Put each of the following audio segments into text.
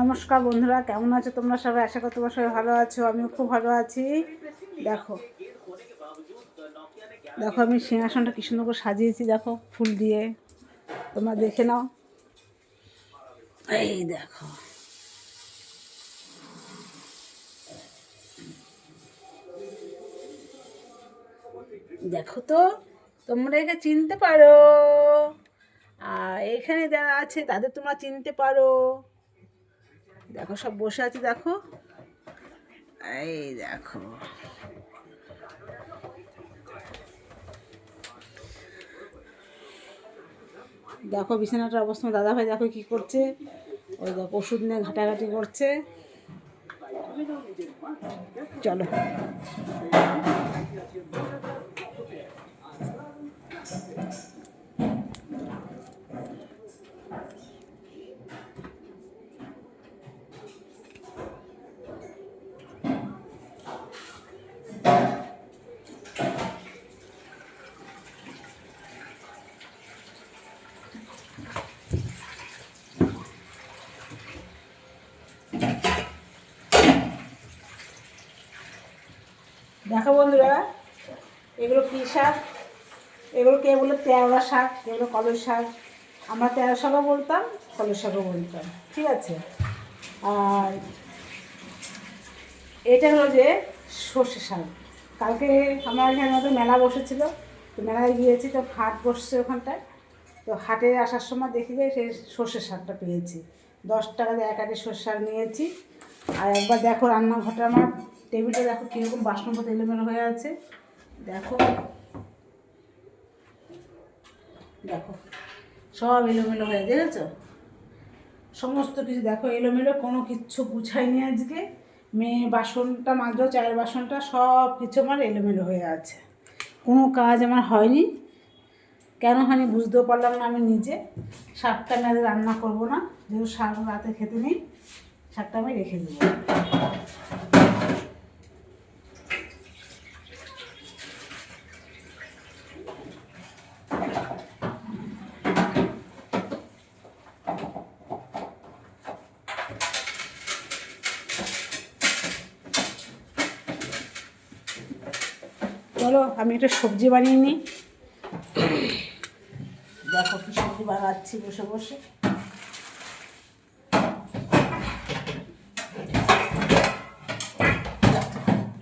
নমস্কার বন্ধুরা, কেমন আছো তোমরা সবাই? আশা করি তোমরা সবাই ভালো আছো, আমিও খুব ভালো আছি। দেখো দেখো আমি সিংহাসনটা কি সুন্দর করে সাজিয়েছি, দেখো, ফুল দিয়ে। তোমরা দেখে নাও। এই দেখো। দেখো তো, তোমরা একে চিনতে পারো। আর এখানে যারা আছে, তাদের তোমরা চিনতে পারো। দেখো, সব বসে আছে, দেখো। এই দেখো। দেখো, বিছানাটার অবস্থা দাদা ভাই দেখো কি করছে। ওই দেখো, ওষুধ নিয়ে ঘাটাঘাটি করছে। চলো। দেখো বন্ধুরা, এগুলো কী শাক? এগুলো কে বলে? তেরোরা শাক, এগুলো কলের শাক। আমরা তেরো শাকও বলতাম কলের শাকও বলতাম, ঠিক আছে? আর এটা হলো যে সর্ষে শাক। কালকে আমার এখানে মতো মেলা বসেছিল, তো মেলায় গিয়েছি, তো হাট বসছে ওখানটায়। তো হাটে আসার সময় দেখি যে সেই সর্ষে শাকটা পেয়েছি। দশ টাকা দিয়ে এক আটে সর্ষে শাক নিয়েছি। আর একবার দেখো রান্নাঘরটা আমার টেবিলটা দেখো কীরকম বাসনপত্র এলোমেলো হয়ে আছে। দেখো। দেখো। সব এলোমেলো হয়ে দেখেছ? সমস্ত কিছু দেখো এলোমেলো, কোনো কিচ্ছু গুছাইনি আজকে। মেয়ে বাসনটা মাজো, চায়ের বাসনটা, সব কিছু আমার এলোমেলো হয়ে আছে। কোনো কাজ আমার হয়নি। কেন হয়নি বুঝতেও পারলাম না আমি নিজে। শাকটা আমি রান্না করব না, যেহেতু শাক রাতে খেতে নেই, শাকটা আমি রেখে দেবো। চলো, আমি একটা সবজি বানিয়ে নিই। দেখো কি সবজি বানাচ্ছি বসে বসে।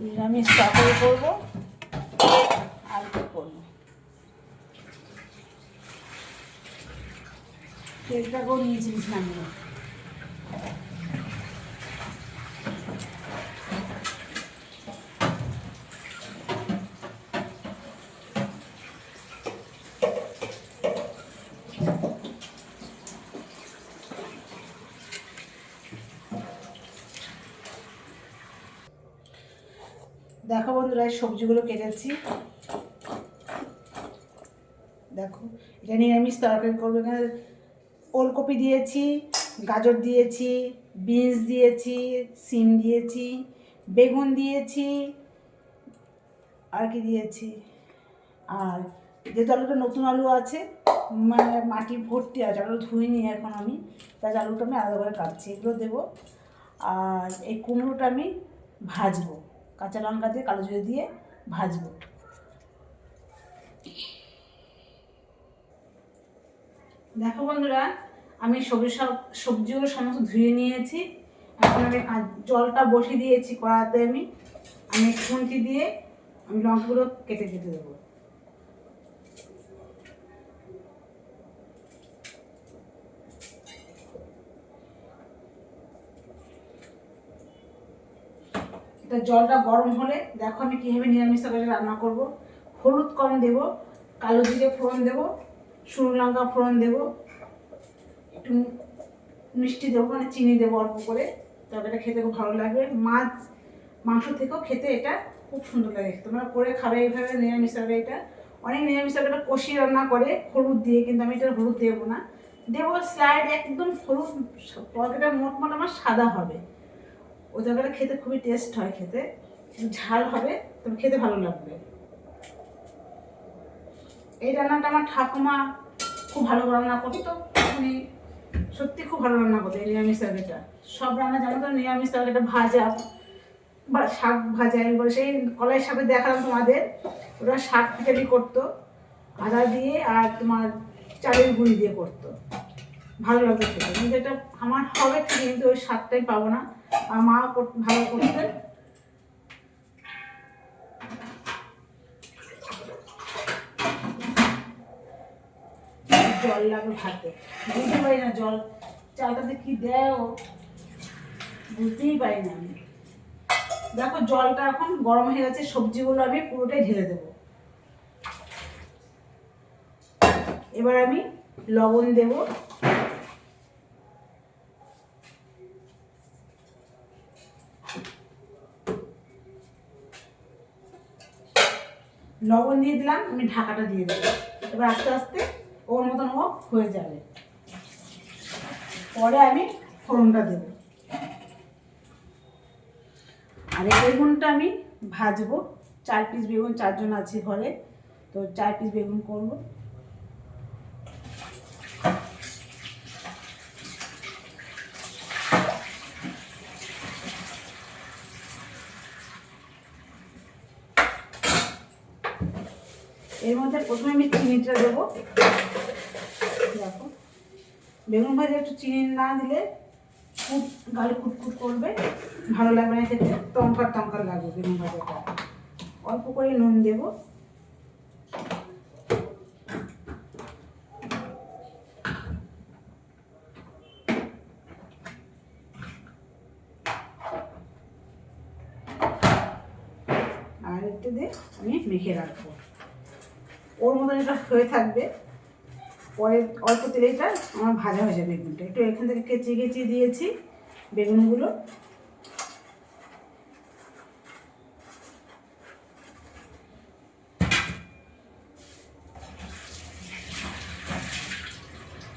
নিরামিষ তরকারি করব, আর কি করব? তেলটাকেও নিয়েছি বিছানা দেখো বন্ধুরা, এই সবজিগুলো কেটেছি। দেখো, এটা নিরামিষ তরকারি করব এখানে। ওলকপি দিয়েছি, গাজর দিয়েছি, বিনস দিয়েছি, সিম দিয়েছি, বেগুন দিয়েছি, আর কি দিয়েছি? আর যেহেতু আলুটা নতুন আলু আছে মানে মাটি ভর্তি আছে, আলু ধুইনি এখন আমি, তাই আলুটা আমি আলাদা করে কাটছি। এগুলো দেবো। আর এই কুমড়োটা আমি ভাজবো। কাঁচা লঙ্কা দিয়ে, কালো জিরে দিয়ে ভাজবো। দেখো বন্ধুরা, আমি সবজি সব, সবজিগুলো সমস্ত ধুয়ে নিয়েছি। এখন আমি জলটা বসিয়ে দিয়েছি কড়াতে আমি। আমি খুঁটি দিয়ে আমি লঙ্কাগুলো কেটে কেটে দেবো। এটা জলটা গরম হলে দেখো আমি কীভাবে নিরামিষ তরকারি রান্না করব। হলুদ কম দেব, কালো জিরে ফোড়ন দেব, শুকনো লঙ্কা ফোড়ন দেব, একটু মিষ্টি দেবো মানে চিনি দেবো অল্প করে। তরকারিটা খেতে খুব ভালো লাগবে। মাছ, মাংস থেকেও খেতে এটা খুব সুন্দর লাগে তোমরা করে খাবে এইভাবে নিরামিষ তরকারি এটা। অনেক নিরামিষ তরকারিটা কষিয়ে রান্না করে হলুদ দিয়ে, কিন্তু আমি এটা হলুদ দেবো না। দেবো স্লাইড, একদম হলুদ, তরকারিটা মোট মোট আমার সাদা হবে। ওই তরকারিটা খেতে খুবই টেস্ট হয় খেতে। ঝাল হবে, তবে খেতে ভালো লাগবে। এই রান্নাটা আমার ঠাকুমা খুব ভালো রান্না করতো। উনি সত্যি খুব ভালো রান্না করতে এই নিরামিষ তরকারিটা। সব রান্না যেমন তো, নিরামিষ তরকারিটা ভাজা, বা শাক ভাজা এগুলো সেই কলাই শাকে দেখালাম তোমাদের। ওরা শাক খিচুড়ি করতো, আদা দিয়ে আর তোমার চালের গুঁড়ি দিয়ে করতো। ভালো লাগতো খেতে। কিন্তু এটা আমার হবে ঠিক কিন্তু ওই স্বাদটাই পাবো না। আর মা ভালো করতেন জল লাগবে ভাতে। বুঝতে পারি না জল চালটাতে কি দেয় বুঝতেই পারি না আমি। দেখো, জলটা এখন গরম হয়ে গেছে, সবজিগুলো আমি পুরোটাই ঢেলে দেবো। এবার আমি লবণ দেব। লবণ দিয়ে দিলাম, আমি ঢাকাটা দিয়ে দিলাম এবার আস্তে আস্তে ওর মতন ও হয়ে যাবে। পরে আমি ফোড়নটা দেব। আর এই বেগুনটা আমি ভাজবো। চার পিস বেগুন, চারজন আছে ঘরে, তো চার পিস বেগুন করব। এর মধ্যে প্রথমে আমি চিনিটা দেবো। দেখো। বেগুন ভাজা একটু চিনি না দিলে খুব গালে কুটকুট করবে, ভালো লাগবে না খেতে টঙ্কার টঙ্কার লাগবে বেগুন ভাজাটা। অল্প করে নুন দেবো। আর একটু দিয়ে আমি মেখে রাখব। ওর মতন এটা হয়ে থাকবে। পরে অল্প তেলে এটা আমার ভাজা হয়ে যাবে বেগুনটা একটু এখান থেকে কেচি কেচি দিয়েছি বেগুনগুলো।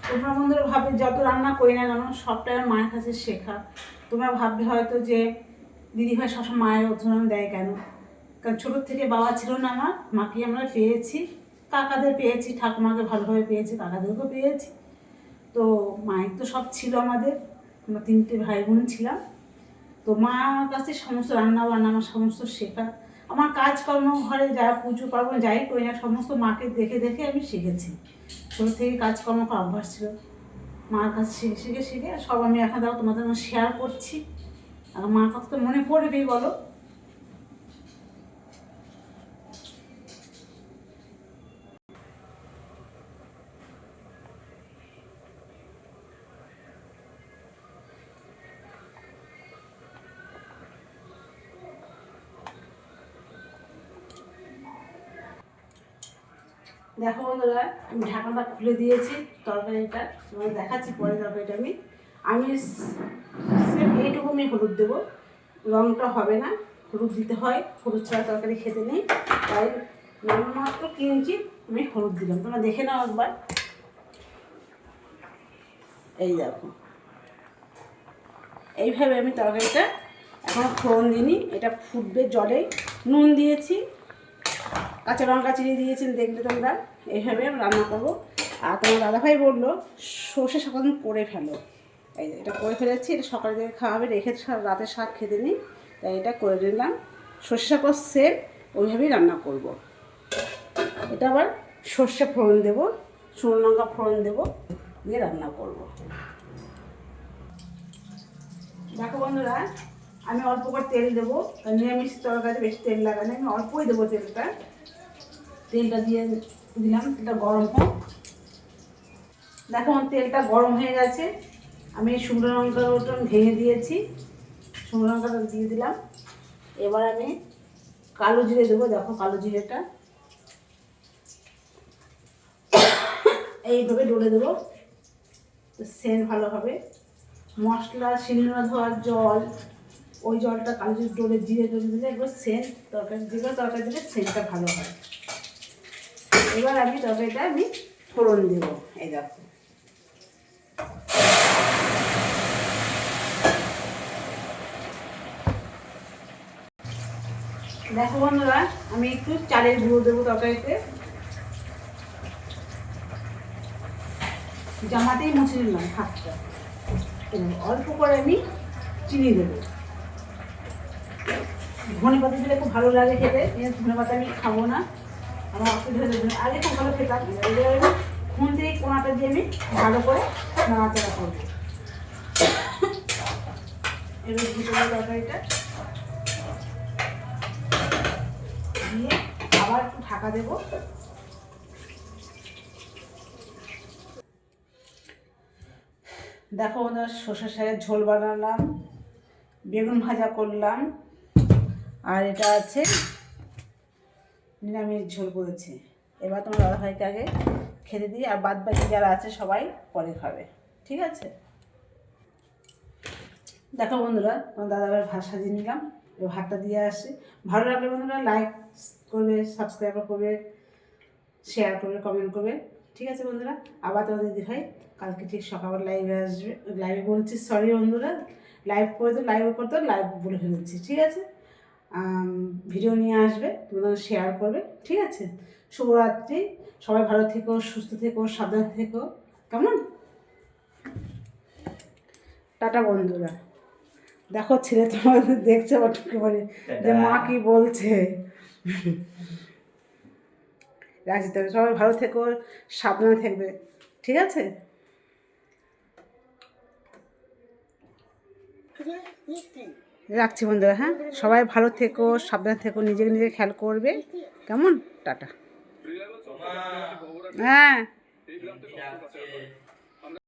তোমরা বন্ধুরা ভাবে, যত রান্না করি না কেন সবটাই মায়ের কাছে শেখা। তোমরা ভাববে হয়তো যে দিদি ভাই সবসময় মায়ের উদাহরণ দেয় কেন? কারণ ছোটোর থেকে বাবা ছিল না আমার মাকে আমরা পেয়েছি। কাকাদের পেয়েছি, ঠাকুমাকে ভালোভাবে পেয়েছি, কাকাদেরকেও পেয়েছি। তো মায়ের তো সব ছিল আমাদের, আমরা তিনটে ভাই বোন ছিলাম। তো মার কাছে সমস্ত রান্না বান্না আমার সমস্ত শেখা। আমার কাজকর্ম, ঘরে যা পুজো পার্বণ, যাই করি না সমস্ত মাকে দেখে দেখে আমি শিখেছি। ছোটো থেকে কাজকর্ম করা অভ্যাস ছিল। মার কাছে শিখে শিখে শিখে সব আমি এখন দেখো তোমাদের শেয়ার করছি। আর মার কথা তো মনে পড়বেই, বলো। দেখো বন্ধুরা, আমি ঢাকনাটা খুলে দিয়েছি তরকারিটা, তোমাদের দেখাচ্ছি পরে তরকারিটা আমি। আমি সেম এইটুকু আমি হলুদ দেবো। রঙটা হবে না, হলুদ দিতে হয়, হলুদ ছাড়া তরকারি খেতে নেই। তাই নামমাত্র কিনছি আমি হলুদ দিলাম। তোমরা দেখে নাও একবার। এই দেখো। এইভাবে আমি তরকারিটা এখন ফোড়ন দিইনি। এটা ফুটবে জলে। নুন দিয়েছি। কাঁচা লঙ্কা চিনি দিয়েছেন দেখলে তোমরা। এইভাবে রান্না করব। আর তোমার দাদাভাই বলল, সর্ষে সকাল করে ফেলো। এই এটা করে ফেলেছি, এটা সকালে থেকে খাওয়াবে রেখে রাতে শাক খেতে নিই। তাই এটা করে নিলাম। সর্ষে শাক সেম, ওইভাবেই রান্না করব। এটা আবার সর্ষে ফোড়ন দেবো, শুকনো লঙ্কা ফোড়ন দেবো, দিয়ে রান্না করব। দেখো বন্ধুরা, আমি অল্প করে তেল দেবো। নিরামিষ তরকারিতে বেশি তেল লাগানো আমি অল্পই দেবো তেলটা। তেলটা দিয়ে দিলাম, তেলটা গরম হোক। দেখো আমার তেলটা গরম হয়ে গেছে। আমি শুকনো লঙ্কার ওটা ভেঙে দিয়েছি। শুকনো লঙ্কাটা দিয়ে দিলাম। এবার আমি কালো জিরে দেবো, দেখো কালো জিরেটা। এইভাবে ডলে দেবো সেন্ট ভালো হবে। মশলা, শিলনোড়া ধোয়ার জল, ওই জলটা কালো জিরে ডলে জিরে ডলে দিলে একবার সেন্ট তরকারি দিলে তরকারি দিলে সেন্টটা ভালো হয়। এবার আমি তরকারিটা আমি ফোড়ন দেবো, এই দেখো। দেখো বন্ধুরা, আমি একটু চালের গুঁড়ো দেবো তরকারিতে। জামাতেই মুছে নিলাম হাতটা অল্প করে আমি চিনি দেবো। ধনে পাতা দিলে খুব ভালো লাগে খেতে ধনে পাতা আমি খাব না। আমার আগে খুব ভালো খুন থেকে কোনাটা দিয়ে আমি ভালো করে নাড়াচাড়া করব। দিয়ে আবার একটু দেবো। দেখো ওদের শসা শাকের ঝোল বানালাম, বেগুন ভাজা করলাম, আর এটা আছে নিরামিষ ঝোল করেছি। এবার তোমার দাদাভাইকে আগে খেতে দিই, আর বাদ বাকি যারা আছে সবাই পরে খাবে। ঠিক আছে? দেখো বন্ধুরা, তোমার দাদাভাইয়ের ভাত সাজিয়ে নিলাম। এবার ভাতটা দিয়ে আসি। ভালো লাগলে বন্ধুরা লাইক করবে সাবস্ক্রাইব করবে শেয়ার করবে কমেন্ট করবে। ঠিক আছে বন্ধুরা? আবার তোমাদের দিদি ভাই কালকে ঠিক সকালবেলা লাইভে আসবে। লাইভে বলছি সরি বন্ধুরা। লাইভ করে তো লাইভে করতে লাইভ বলে ফেলেছি। ঠিক আছে? ভিডিও নিয়ে আসবে তোমাদের শেয়ার করবে ঠিক আছে? শুভরাত্রি সবাই ভালো থেকো সুস্থ থেকো সাবধান থেকো কেমন? টাটা বন্ধুরা। দেখো ছেলে তোমাদের দেখছে আবার ঢুকে পড়ে যে মা কি বলছে। রাখছি তবে সবাই ভালো থেকো সাবধানে থাকবে ঠিক আছে? রাখছি বন্ধুরা হ্যাঁ? সবাই ভালো থেকো, সাবধান থেকো, নিজেকে নিজে খেয়াল করবে। কেমন? টাটা। হ্যাঁ।